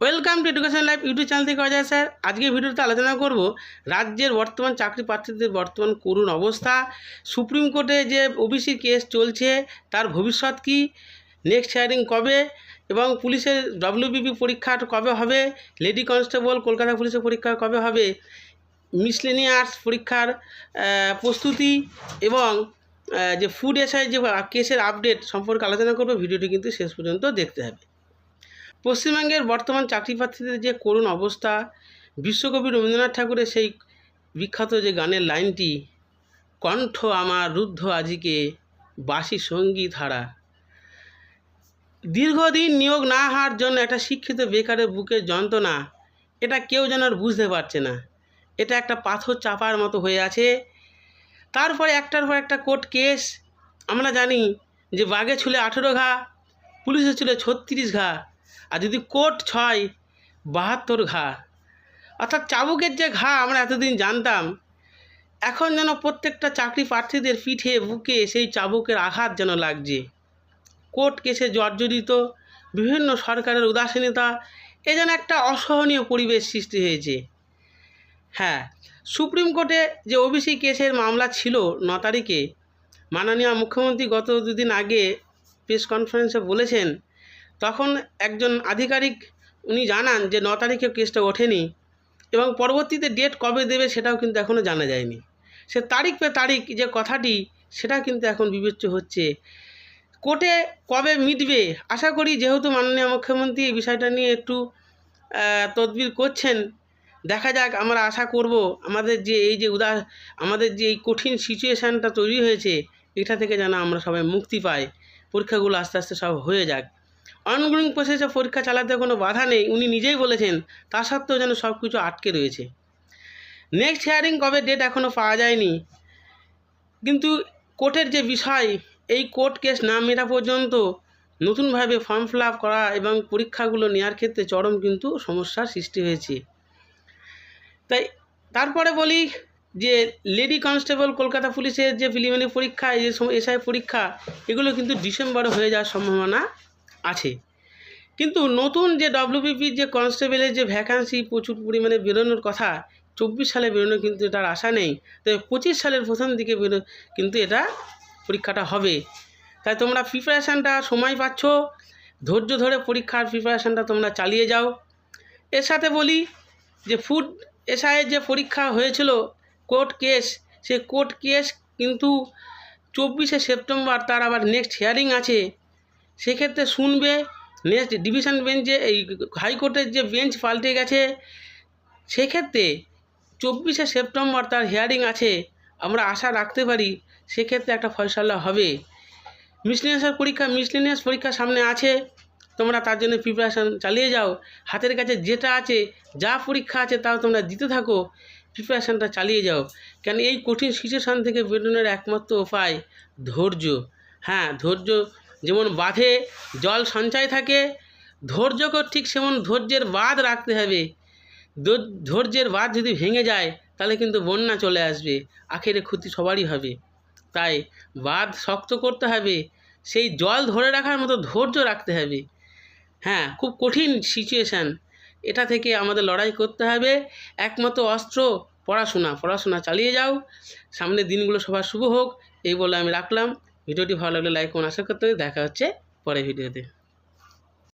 Welcome to education life YouTube channel থেকে Ajay sir. আজকে ভিডিওতে আলোচনা করব রাজ্যের বর্তমান চাকরি প্রার্থীদের বর্তমান করুণ অবস্থা। সুপ্রিম কোর্টে যে ওবিসি কেস চলছে, তার ভবিষ্যৎ কী? নেক্সট হিয়ারিং কবে? এবং পুলিশের ডব্লিউবিপি পরীক্ষা কবে হবে? লেডি কনস্টেবল কলকাতা পুলিশের পরীক্ষা কবে হবে? মিসলেনিয়ার্স পরীক্ষার প্রস্তুতি এবং যে ফুড এসআই যে কেসের আপডেট সম্পর্কে আলোচনা করব, ভিডিওটি কিন্তু শেষ পর্যন্ত দেখতে হবে। পশ্চিমবঙ্গের বর্তমান চাকরি প্রার্থীদের যে করুণ অবস্থা, বিশ্বকবি রবীন্দ্রনাথ ঠাকুরের সেই বিখ্যাত যে গানের লাইনটি, কণ্ঠ আমার রুদ্ধ আজিকে বাসি সংগীত হারা। দীর্ঘদিন নিয়োগ না হওয়ার জন্য একটা শিক্ষিত বেকারের বুকের যন্ত্রণা, এটা কেউ যেন আর বুঝতে পারছে না। এটা একটা পাথর চাপার মতো হয়ে আছে। তারপরে একটার পর একটা কোর্ট কেস। আমরা জানি যে বাঘে ছুলে আঠেরো ঘা, পুলিশে ছিল ছত্রিশ ঘা। আর যদি কোর্ট ছয়, বাহাত্তর ঘা। অর্থাৎ চাবুকের যে ঘা আমরা এতদিন জানতাম, এখন যেন প্রত্যেকটা চাকরি প্রার্থীদের পিঠে, বুকে সেই চাবুকের আঘাত যেন লাগছে। কোর্ট কেসে জর্জরিত, বিভিন্ন সরকারের উদাসীনতা, এ যেন একটা অসহনীয় পরিবেশ সৃষ্টি হয়েছে। হ্যাঁ সুপ্রিম কোর্টে যে ওবিসি কেসের মামলা ছিল ন তারিখে, মাননীয় মুখ্যমন্ত্রী গত দুদিন আগে প্রেস কনফারেন্সে বলেছেন তখন একজন আধিকারিক, উনি জানান যে ন তারিখে কেসটা ওঠেনি এবং পরবর্তীতে ডেট কবে দেবে সেটাও কিন্তু এখনও জানা যায়নি। সে তারিখ পে তারিখ যে কথাটি, সেটা কিন্তু এখন বিবেচ্য হচ্ছে। কোর্টে কবে মিটবে? আশা করি যেহেতু মাননীয় মুখ্যমন্ত্রী এই বিষয়টা নিয়ে একটু তদবির করছেন, দেখা যাক আমরা আশা করব আমাদের যে এই যে উদা, আমাদের যে এই কঠিন সিচুয়েশানটা তৈরি হয়েছে, এটা থেকে যেন আমরা সবাই মুক্তি পাই। পরীক্ষাগুলো আস্তে আস্তে সব হয়ে যাক। অনগোয়িং প্রসেসে পরীক্ষা চালাতে কোনো বাধা নেই, উনি নিজেই বলেছেন, তা সত্ত্বেও যেন সব কিছু আটকে রয়েছে। নেক্সট হিয়ারিং কবে ডেট এখনও পাওয়া যায়নি। কিন্তু কোর্টের যে বিষয়, এই কোর্ট কেস না মেটা পর্যন্ত নতুনভাবে ফর্ম ফিল করা এবং পরীক্ষাগুলো নেওয়ার ক্ষেত্রে চরম কিন্তু সমস্যার সৃষ্টি হয়েছে। তাই তারপরে বলি যে, লেডি কনস্টেবল কলকাতা পুলিশের যে প্রিলিমিনারি পরীক্ষা, এই যে এসআই পরীক্ষা, এগুলো কিন্তু ডিসেম্বরে হয়ে যাওয়ার সম্ভাবনা আছে। কিন্তু নতুন যে ডব্লিউবিপির যে কনস্টেবলের যে ভ্যাকান্সি প্রচুর পরিমাণে বেরোনোর কথা, চব্বিশ সালে বেরোনো কিন্তু এটার আশা নেই। তবে পঁচিশ সালের প্রথম দিকে বেরো কিন্তু এটা পরীক্ষাটা হবে। তাই তোমরা প্রিপারেশানটা সময় পাচ্ছ। ধৈর্য ধরে পরীক্ষার প্রিপারেশানটা তোমরা চালিয়ে যাও। এর সাথে বলি যে ফুড এসআইয়ের যে পরীক্ষা হয়েছিল কোর্ট কেস সে কোর্ট কেস কিন্তু চব্বিশে সেপ্টেম্বর তার আবার নেক্সট হিয়ারিং আছে। সেক্ষেত্রে শুনবে নেক্সট ডিভিশন বেঞ্চে এই হাইকোর্টের যে বেঞ্চ পাল্টে গেছে, সেক্ষেত্রে চব্বিশে সেপ্টেম্বর তার হিয়ারিং আছে, আমরা আশা রাখতে পারি সেক্ষেত্রে একটা ফয়সালা হবে। মিসলিনিয়াসের পরীক্ষা মিসলিনিয়াস পরীক্ষা সামনে আছে, তোমরা তার জন্য প্রিপারেশান চালিয়ে যাও। হাতের কাছে যেটা আছে, যা পরীক্ষা আছে তাও তোমরা দিতে থাকো প্রিপারেশানটা চালিয়ে যাও। কেন এই কঠিন সিচুয়েশান থেকে বেরোনোর একমাত্র উপায় ধৈর্য। হ্যাঁ ধৈর্য যেমন বাঁধে জল সঞ্চয় থাকে ধৈর্যকেও ঠিক সেমন ধৈর্যের বাঁধ রাখতে হবে। ধৈর্যের বাঁধ যদি ভেঙে যায়, তাহলে কিন্তু বন্যা চলে আসবে, আখেরে ক্ষতি সবারই হবে। তাই বাঁধ শক্ত করতে হবে, সেই জল ধরে রাখার মতো ধৈর্য রাখতে হবে। হ্যাঁ খুব কঠিন সিচুয়েশান এটা থেকে আমাদের লড়াই করতে হবে। একমাত্র অস্ত্র, পড়াশোনা। পড়াশোনা চালিয়ে যাও। সামনের দিনগুলো সবার শুভ হোক, এই বলে আমি রাখলাম। ভিডিওটি ভালো লাগলে লাইক করুন। আশা করতে দেখা হচ্ছে পরের ভিডিওতে।